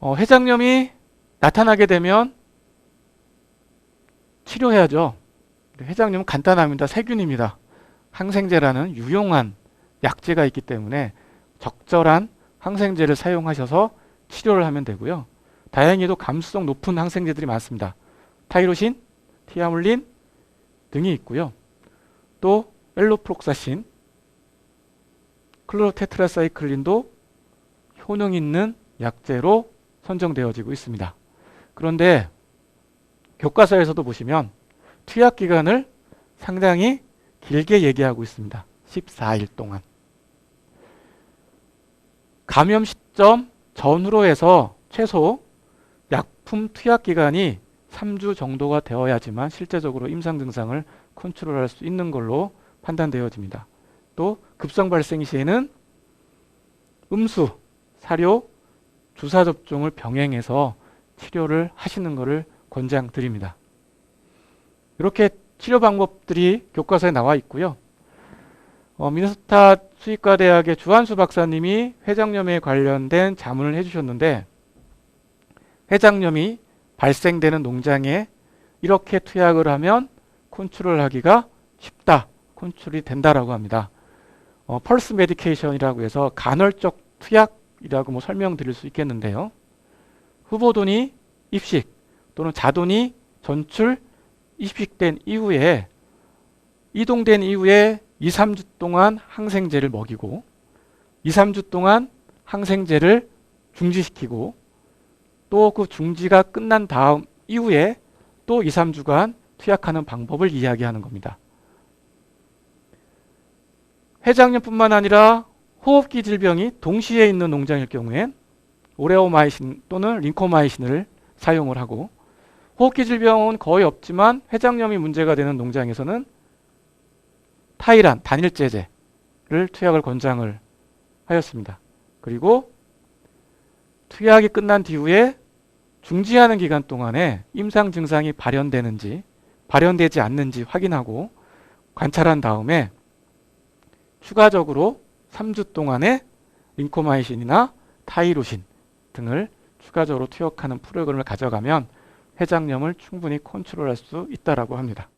어, 회장염이 나타나게 되면 치료해야죠. 회장염은 간단합니다. 세균입니다. 항생제라는 유용한 약제가 있기 때문에 적절한 항생제를 사용하셔서 치료를 하면 되고요. 다행히도 감수성 높은 항생제들이 많습니다. 타이로신, 티아물린 등이 있고요. 또 엘로프록사신, 클로테트라사이클린도 효능 있는 약제로 선정되어지고 있습니다. 그런데 교과서에서도 보시면 투약 기간을 상당히 길게 얘기하고 있습니다. 14일 동안. 감염 시점 전후로 해서 최소 약품 투약 기간이 3주 정도가 되어야지만 실제적으로 임상 증상을 컨트롤할 수 있는 걸로 판단되어집니다. 또 급성 발생 시에는 음수, 사료, 주사 접종을 병행해서 치료를 하시는 것을 권장드립니다. 이렇게 치료 방법들이 교과서에 나와 있고요. 어, 미네소타 수의과 대학의 주한수 박사님이 회장염에 관련된 자문을 해주셨는데 회장염이 발생되는 농장에 이렇게 투약을 하면 컨트롤하기가 쉽다, 컨트롤이 된다라고 합니다. 어, 펄스 메디케이션이라고 해서 간헐적 투약 이라고 뭐 설명드릴 수 있겠는데요. 후보돈이 입식 또는 자돈이 전출 입식된 이후에 이동된 이후에 2, 3주 동안 항생제를 먹이고 2, 3주 동안 항생제를 중지시키고 또 그 중지가 끝난 다음 이후에 또 2, 3주간 투약하는 방법을 이야기하는 겁니다. 회장염뿐만 아니라 호흡기 질병이 동시에 있는 농장일 경우엔 오레오마이신 또는 링코마이신을 사용을 하고 호흡기 질병은 거의 없지만 회장염이 문제가 되는 농장에서는 타이란 단일제제를 투약을 권장을 하였습니다. 그리고 투약이 끝난 뒤후에 중지하는 기간 동안에 임상 증상이 발현되는지 발현되지 않는지 확인하고 관찰한 다음에 추가적으로 3주 동안의 링코마이신이나 타이로신 등을 추가적으로 투약하는 프로그램을 가져가면 회장염을 충분히 컨트롤할 수 있다라고 합니다.